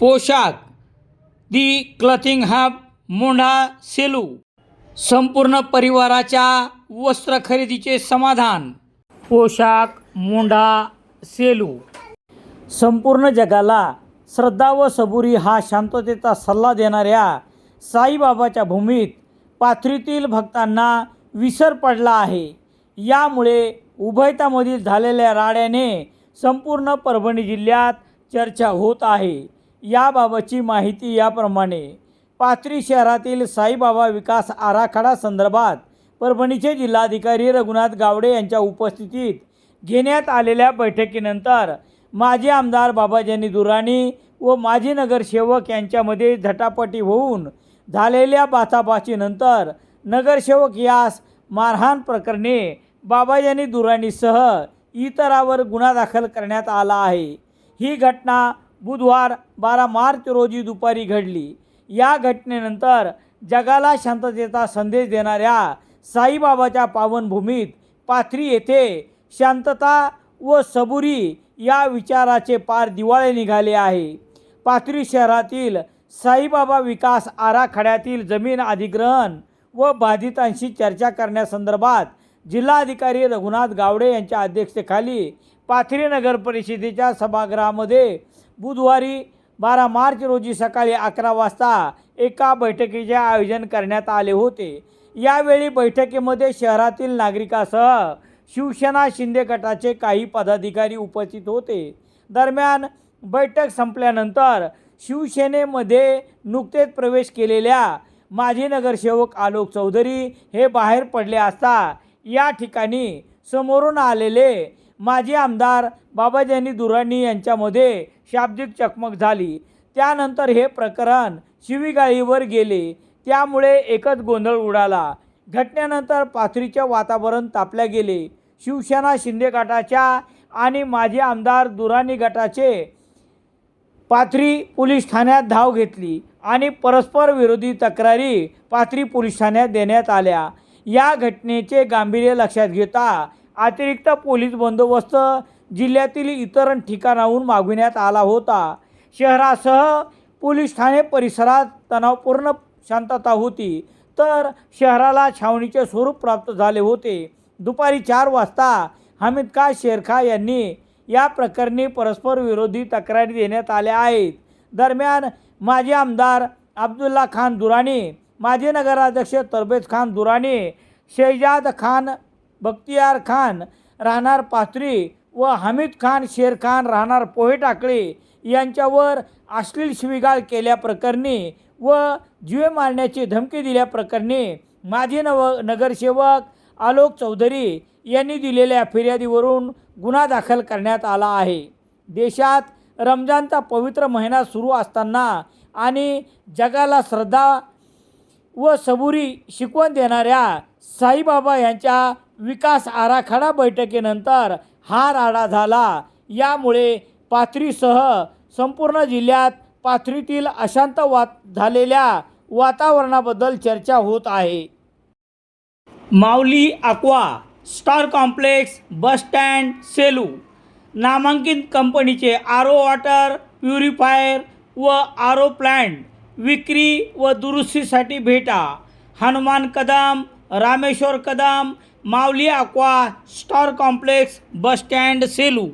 पोशाख. The clothing hub Mondha Selu. संपूर्ण परिवाराच्या वस्त्र खरेदीचे समाधान. पोशाख मोंढा सेलू. संपूर्ण जगाला श्रद्धा व सबुरी हा शांततेचा सल्ला देणाऱ्या साईबाबाच्या भूमीत पाथरीतील भक्तांना विसर पडला आहे. यामुळे उभयतामधील झालेल्या राड्याने संपूर्ण परभणी जिल्ह्यात चर्चा होत आहे. याबाबतची माहिती याप्रमाणे पाथरी शहरातील साईबाबा विकास आराखडा संदर्भात परभणीचे जिल्हाधिकारी रघुनाथ गावडे यांच्या उपस्थितीत घेण्यात आलेल्या बैठकीनंतर माजी आमदार बाबाजानी दुराणी व माजी नगरसेवक यांच्यामध्ये झटापटी होऊन झालेल्या बाचाबाचीनंतर नगरसेवक यास मारहाण प्रकरणी बाबाजानी दुराणीसह इतरावर गुन्हा दाखल करण्यात आला आहे. ही घटना बुधवार बारा मार्च रोजी दुपारी घडली. या घटनेनंतर जगाला शांततेचा संदेश देणाऱ्या साईबाबाच्या पावनभूमीत पाथरी येथे शांतता व सबुरी या विचाराचे पार दिवाळे निघाले आहे. पाथरी शहरातील साईबाबा विकास आराखड्यातील जमीन अधिग्रहण व बाधितांशी चर्चा करण्यासंदर्भात जिल्हाधिकारी रघुनाथ गावडे यांच्या अध्यक्षतेखाली पाथरी नगर परिषदेच्या सभागृहामध्ये बुधवारी बारा मार्च रोजी सकाळी अकरा वाजता एका बैठकीचे आयोजन करण्यात आले होते. यावेळी बैठकीमध्ये शहरातील नागरिकासह शिवसेना शिंदे गटाचे काही पदाधिकारी उपस्थित होते. दरम्यान बैठक संपल्यानंतर शिवसेनेमध्ये नुकतेच प्रवेश केलेल्या माजी नगरसेवक आलोक चौधरी हे बाहेर पडले असता या ठिकाणी समोरून आलेले माजी आमदार बाबाजानी दुराणी यांच्यामध्ये शाब्दिक चकमक झाली. त्यानंतर हे प्रकरण शिवीगाळीवर गेले. त्यामुळे एकच गोंधळ उडाला. घटनेनंतर पाथरीचे वातावरण तापल्या गेले. शिवसेना शिंदे गटाच्या आणि माजी आमदार दुराणी गटाचे पाथरी पोलीस ठाण्यात धाव घेतली आणि परस्पर विरोधी तक्रारी पाथरी पोलीस ठाण्यात देण्यात आल्या. या घटनेचे गांभीर्य लक्षात घेता अतिरिक्त पोलीस बंदोबस्त जिल्ह्यातील इतर ठिकाणाहून मागविण्यात आला होता. शहरासह पोलीस ठाणे परिसरात तणावपूर्ण शांतता होती तर शहराला छावणीचे स्वरूप प्राप्त झाले होते. दुपारी चार वाजता हमीद खा शेरखा यांनी या प्रकरणी परस्पर विरोधी तक्रारी देण्यात आल्या आहेत. दरम्यान माजी आमदार अब्दुल्ला खान दुराणी माजी नगराध्यक्ष तरबेज खान दुराणी शहजाद खान बख्तियार खान राहणार पाथरी व हमीद खान शेर खान राहणार पोहे टाकळे यांच्यावर अश्लील शिवीगाळ केल्याप्रकरणी व जीवे मारण्याची धमकी दिल्याप्रकरणी माजी नव नगरसेवक आलोक चौधरी यांनी दिलेल्या फिर्यादीवरून गुन्हा दाखल करण्यात आला आहे. देशात रमजानचा पवित्र महिना सुरू असताना आणि जगाला श्रद्धा व सबुरी शिकवण देणाऱ्या साईबाबा यांच्या विकास आराखडा बैठकीनंतर हा राडा झाला. यामुळे पाथरीसह संपूर्ण जिल्ह्यात पाथरीतील अशांत वात झालेल्या वातावरणाबद्दल चर्चा होत आहे. Mauli Aqua Star complex bus stand Selu नामांकित कंपनीचे आर ओ वॉटर प्युरिफायर व आर ओ प्लॅन्ट विक्री व दुरुस्तीसाठी भेटा. Hanuman Kadam Rameshwar Kadam Mauli aqua star complex bus stand Selu.